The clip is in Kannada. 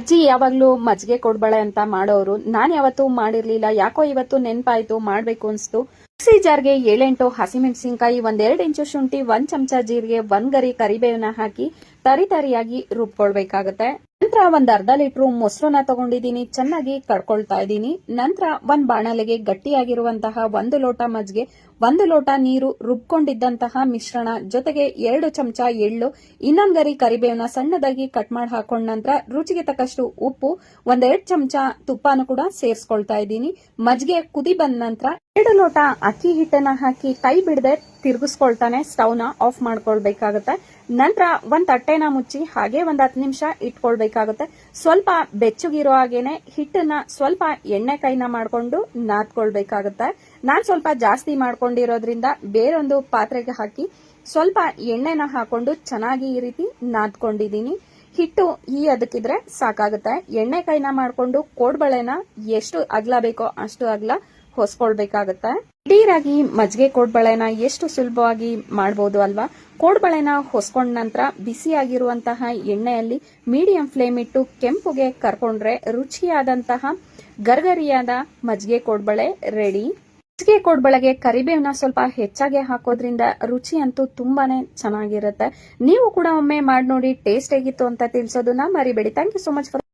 ಅಜ್ಜಿ ಯಾವಾಗ್ಲೂ ಮಜ್ಜಿಗೆ ಕೊಡ್ಬಳೆ ಅಂತ ಮಾಡೋರು. ನಾನ್ ಯಾವತ್ತೂ ಮಾಡಿರ್ಲಿಲ್ಲ. ಯಾಕೋ ಇವತ್ತು ನೆನ್ಪಾಯ್ತು, ಮಾಡ್ಬೇಕು ಅನ್ಸ್ತು. ಮಿಕ್ಸಿ ಜಾರ್ಗೆ ಏಳೆಂಟು ಹಸಿಮೆಣಸಿನ್ಕಾಯಿ, ಒಂದೆರಡು ಇಂಚು ಶುಂಠಿ, ಒಂದ್ ಚಮಚ ಜೀರಿಗೆ, ಒಂದ್ ಗರಿ ಕರಿಬೇವನ್ನ ಹಾಕಿ ತರಿ ತರಿಯಾಗಿ ರುಬ್ಕೊಳ್ಬೇಕಾಗತ್ತೆ. ನಂತರ ಒಂದ್ ಅರ್ಧ ಲೀಟರ್ ಮೊಸರನ್ನ ತಗೊಂಡಿದೀನಿ ಚೆನ್ನಾಗಿ ಕಡ್ಕೊಳ್ತಾ ಇದ್ದೀನಿ. ನಂತರ ಒಂದ್ ಬಾಣಲೆಗೆ ಗಟ್ಟಿಯಾಗಿರುವಂತಹ ಒಂದು ಲೋಟ ಮಜ್ಜಿಗೆ, ಒಂದು ಲೋಟ ನೀರು ರುಬ್ಕೊಂಡಿದ್ದಂತಹ ಮಿಶ್ರಣ, ಜೊತೆಗೆ ಎರಡು ಚಮಚ ಎಳ್ಳು ಇನ್ನೊಂದ್ ಗರಿ ಸಣ್ಣದಾಗಿ ಕಟ್ ಮಾಡಿ ಹಾಕೊಂಡ ನಂತರ ರುಚಿಗೆ ತಕ್ಕಷ್ಟು ಉಪ್ಪು, ಒಂದೆರಡು ಚಮಚ ತುಪ್ಪನ ಕೂಡ ಸೇರಿಸ್ಕೊಳ್ತಾ ಇದ್ದೀನಿ. ಮಜ್ಜಿಗೆ ಕುದಿ ಬಂದ ನಂತರ ಎರಡು ಲೋಟ ಅಕ್ಕಿ ಹಿಟ್ಟನ್ನ ಹಾಕಿ ಕೈ ಬಿಡದೆ ತಿರುಗಿಸ್ಕೊಳ್ತಾನೆ ಸ್ಟವ್ನ ಆಫ್ ಮಾಡ್ಕೊಳ್ಬೇಕಾಗತ್ತೆ. ನಂತರ ಒಂದ್ ತಟ್ಟೆನ ಮುಚ್ಚಿ ಹಾಗೆ ಒಂದ್ ಹತ್ತು ನಿಮಿಷ ಇಟ್ಕೊಳ್ಬೇಕಾಗುತ್ತೆ. ಸ್ವಲ್ಪ ಬೆಚ್ಚಗಿರೋ ಹಾಗೇನೆ ಹಿಟ್ಟನ್ನ ಸ್ವಲ್ಪ ಎಣ್ಣೆ ಕೈನ ಮಾಡ್ಕೊಂಡು ನಾದ್ಕೊಳ್ಬೇಕಾಗತ್ತೆ. ನಾನ್ ಸ್ವಲ್ಪ ಜಾಸ್ತಿ ಮಾಡ್ಕೊಂಡಿರೋದ್ರಿಂದ ಬೇರೊಂದು ಪಾತ್ರೆಗೆ ಹಾಕಿ ಸ್ವಲ್ಪ ಎಣ್ಣೆನ ಹಾಕೊಂಡು ಚೆನ್ನಾಗಿ ಈ ರೀತಿ ನಾದ್ಕೊಂಡಿದೀನಿ ಹಿಟ್ಟು ಈ ಅದಕ್ಕಿದ್ರೆ ಸಾಕಾಗುತ್ತೆ. ಎಣ್ಣೆ ಕೈನ ಮಾಡ್ಕೊಂಡು ಕೋಡ್ಬಳೆನ ಎಷ್ಟು ಅಗ್ಲ ಬೇಕೋ ಅಷ್ಟು ಅಗ್ಲ ಹೊಸ್ಕೊಳ್ಬೇಕಾಗತ್ತೆ. ರಾಗಿ ಮಜ್ಜಿಗೆ ಕೋಡ್ಬಳೆನ ಎಷ್ಟು ಸುಲಭವಾಗಿ ಮಾಡಬಹುದು ಅಲ್ವಾ? ಕೋಡ್ಬಳೆನ ಹೊಸ್ಕೊಂಡ ನಂತರ ಬಿಸಿಯಾಗಿರುವಂತಹ ಎಣ್ಣೆಯಲ್ಲಿ ಮೀಡಿಯಂ ಫ್ಲೇಮ್ ಇಟ್ಟು ಕೆಂಪುಗೆ ಕರ್ಕೊಂಡ್ರೆ ರುಚಿಯಾದಂತಹ ಗರ್ಗರಿಯಾದ ಮಜ್ಜಿಗೆ ಕೋಡ್ಬಳೆ ರೆಡಿ. ಮಜ್ಜಿಗೆ ಕೋಡ್ಬಳೆಗೆ ಕರಿಬೇವನ್ನ ಸ್ವಲ್ಪ ಹೆಚ್ಚಾಗಿ ಹಾಕೋದ್ರಿಂದ ರುಚಿ ಅಂತೂ ತುಂಬಾನೇ ಚೆನ್ನಾಗಿರುತ್ತೆ. ನೀವು ಕೂಡ ಒಮ್ಮೆ ಮಾಡಿ ನೋಡಿ ಟೇಸ್ಟ್ ಹೇಗಿತ್ತು ಅಂತ ತಿಳಿಸೋದನ್ನ ಮರಿಬೇಡಿ. Thank you so much for